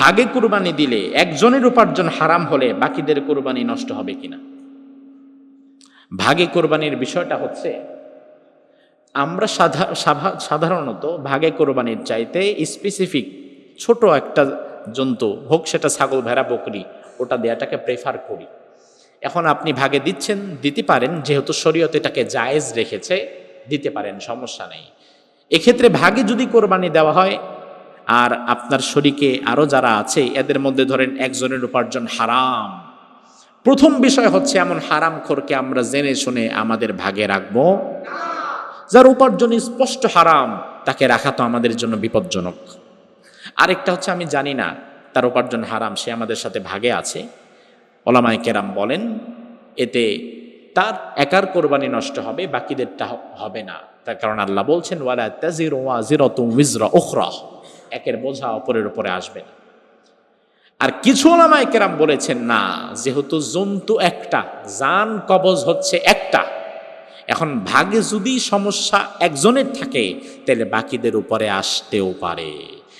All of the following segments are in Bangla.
ভাগে কুরবানি দিলে একজনের উপার্জন হারাম হলে বাকিদের কুরবানি নষ্ট হবে কিনা? ভাগে কোরবানির বিষয়টা হচ্ছে, আমরা সাধারণত ভাগে কোরবানির চাইতে স্পেসিফিক ছোট একটা জন্তু, হোক সেটা ছাগল, ভেড়া, বকরি, ওটা দেয়াটাকে প্রেফার করি। এখন আপনি ভাগে দিচ্ছেন, দিতে পারেন, যেহেতু শরীয়ত এটাকে জায়েজ রেখেছে, দিতে পারেন, সমস্যা নেই। এক্ষেত্রে ভাগে যদি কোরবানি দেওয়া হয় আর আপনার শরীকে আরও যারা আছে, এদের মধ্যে ধরেন একজনের উপার্জন হারাম। প্রথম বিষয় হচ্ছে এমন হারাম খোরকে আমরা জেনে শুনে আমাদের ভাগে রাখব। যার উপার্জন স্পষ্ট হারাম, তাকে রাখা তো আমাদের জন্য বিপজ্জনক। আরেকটা হচ্ছে আমি জানি না তার উপার্জন হারাম, সে আমাদের সাথে ভাগে আছে। ওলামায় কেরাম বলেন, এতে তার একার কোরবানি নষ্ট হবে, বাকিদেরটা হবে না। তার কারণ আল্লাহ বলছেন, ওয়ালা তাজির ওয়া জিরতুম উইজরা উখরা। একের বোঝা অপরের উপরে আসবে না। আর কিছু ওলামায় কেরাম বলেছেন, না, যেহেতু জন্তু একটা, জান কবজ হচ্ছে একটা, এখন ভাগে যদি সমস্যা একজনের থাকে, তাহলে বাকিদের উপরে আসতেও পারে।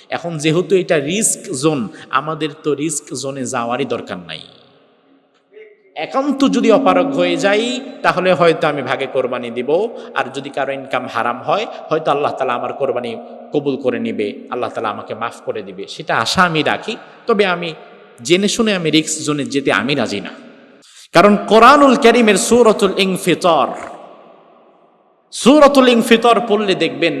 এখন যেহেতু এটা রিস্ক জোন, আমাদের তো রিস্ক জোনে যাওয়ারই দরকার নাই। একান্ত যদি অপারগ হয়ে যাই, তাহলে হয়তো আমি ভাগে কোরবানি দিব। আর যদি কারও ইনকাম হারাম হয়, হয়তো আল্লাহ তালা আমার কোরবানি কবুল করে নিবে, আল্লাহ তালা আমাকে মাফ করে দিবে। সেটা আশা আমি রাখি, তবে আমি জেনে শুনে আমি রিস্ক জোনে যেতে আমি রাজি না। কারণ কোরআনুল করিমের সুরতুল ইংফিতর সুরতুল ইংফিতর পড়লে দেখবেন,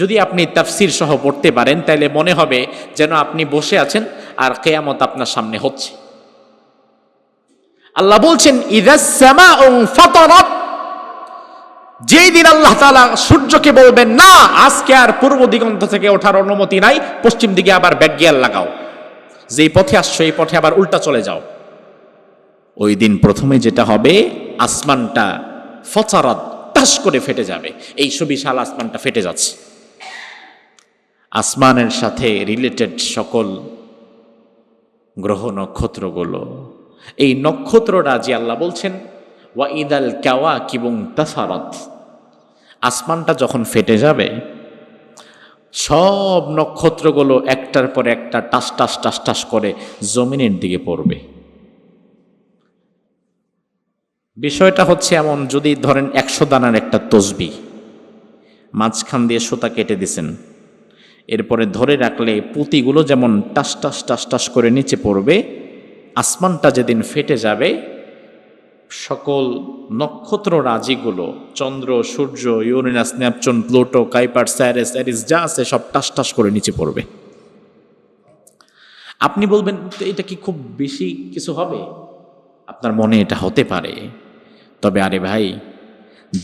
যদি আপনি তাফসির সহ পড়তে পারেন তাহলে মনে হবে যেন আপনি বসে আছেন আর কেয়ামত আপনার সামনে হচ্ছে। আল্লাহ বলছেন যেই দিন আল্লাহ তাআলা সূর্যকে বলবেন, না, আজকে আর পূর্ব দিগন্ত থেকে ওঠার অনুমতি নাই, পশ্চিম দিকে আবার ব্যাগিয়াল লাগাও। যেই পথে আসছো, এই পথে আবার উল্টা চলে যাও। ওই দিন প্রথমে যেটা হবে, আসমানটা ফচারাত টাস করে ফেটে যাবে। এই সুবিশাল আসমানটা ফেটে যাচ্ছে। আসমানের সাথে রিলেটেড সকল গ্রহ নক্ষত্রগুলো এই নক্ষত্ররা যে আল্লাহ বলছেন, ওয়া ইদাল কাওয়া কিবং তাসারত। আসমানটা যখন ফেটে যাবে, সব নক্ষত্রগুলো একটার পর একটা টাস টাস টাস টাস করে জমিনের দিকে পড়বে। বিষয়টা হচ্ছে এমন, যদি ধরেন একশো দানার একটা তসবি, মাঝখান দিয়ে সুতা কেটে দিছেন, এরপরে ধরে রাখলে পুঁতিগুলো যেমন টাস টাস টাস টাস করে নিচে পড়বে আসমানটা যেদিন ফেটে যাবে, সকল নক্ষত্র রাজিগুলো, চন্দ্র, সূর্য, Uranus Neptune Pluto, Kuiper Ceres Eris যা আছে সব টাস টাস করে নিচে পড়বে। আপনি বলবেন এটা কি খুব বেশি কিছু হবে? আপনার মনে এটা হতে পারে। তবে আরে ভাই,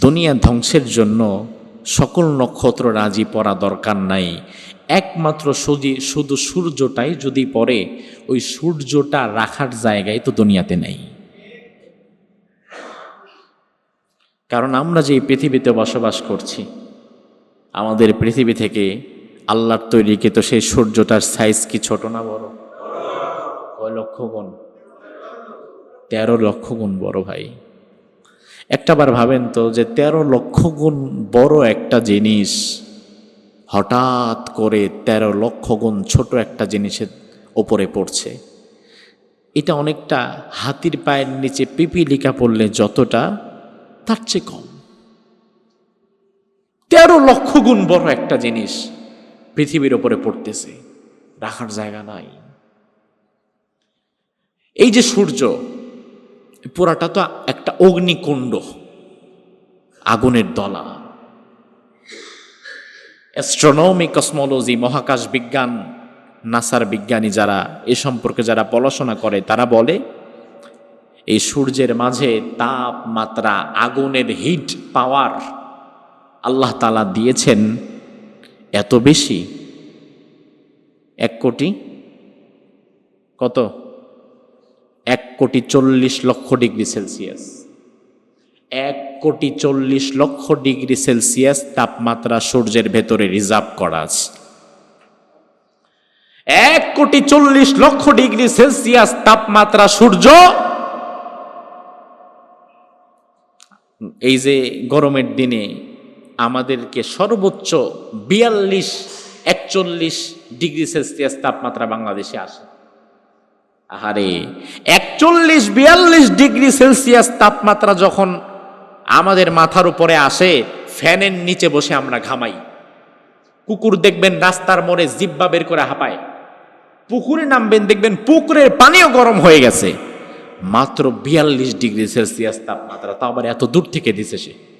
দুনিয়া ধ্বংসের জন্য সকল নক্ষত্র রাজি পড়া দরকার নাই। একমাত্র সুজি শুধু সূর্যটাই যদি পড়ে, ওই সূর্যটা রাখার জায়গায় তো দুনিয়াতে নেই। কারণ আমরা যে পৃথিবীতে বসবাস করছি, আমাদের পৃথিবী থেকে আল্লাহর তৈরিকে তো সেই সূর্যটার সাইজ কি ছোট না বড়? কয় লক্ষ গুণ? তেরো লক্ষ গুণ বড় ভাই। একটাবার ভাবেন তো যে তেরো লক্ষ গুণ বড় একটা জিনিস হঠাৎ করে তেরো লক্ষ গুণ ছোট একটা জিনিসের ওপরে পড়ছে। এটা অনেকটা হাতির পায়ের নিচে পিপিলিকা পড়লে যতটা, তার চেয়ে কম। তেরো লক্ষ গুণ বড় একটা জিনিস পৃথিবীর ওপরে পড়তেছে, রাখার জায়গা নাই। এই যে সূর্য পুরাটা তো একটা অগ্নিকুণ্ড, আগুনের দলা। অ্যাস্ট্রোনমি কসমোলজি মহাকাশ বিজ্ঞান, নাসার বিজ্ঞানী যারা, এ সম্পর্কে যারা পড়াশোনা করে, তারা বলে, এই সূর্যের মাঝে তাপমাত্রা, আগুনের হিট পাওয়ার আল্লাহ তালা দিয়েছেন এত বেশি। এক কোটি? কত? এক কোটি চল্লিশ লক্ষ ডিগ্রি সেলসিয়াস। এক কোটি চল্লিশ লক্ষ ডিগ্রি সেলসিয়াস তাপমাত্রা সূর্যের ভেতরে রিজার্ভ করা আছে। এক কোটি চল্লিশ লক্ষ ডিগ্রি সেলসিয়াস তাপমাত্রা সূর্য। এই যে গরমের দিনে আমাদেরকে সর্বোচ্চ বিয়াল্লিশ, একচল্লিশ ডিগ্রি সেলসিয়াস তাপমাত্রা বাংলাদেশে আসে। আহারে, একচল্লিশ, বিয়াল্লিশ ডিগ্রি সেলসিয়াস তাপমাত্রা যখন আমাদের মাথার উপরে আসে, ফ্যানের নিচে বসে আমরা ঘামাই। কুকুর দেখবেন রাস্তার মোড়ে জিব্বা বের করে হাঁপায়। পুকুরে নামবেন, দেখবেন পুকুরের পানিও গরম হয়ে গেছে। মাত্র বিয়াল্লিশ ডিগ্রি সেলসিয়াস তাপমাত্রা তা আবার এত দূর থেকে দিছে সে।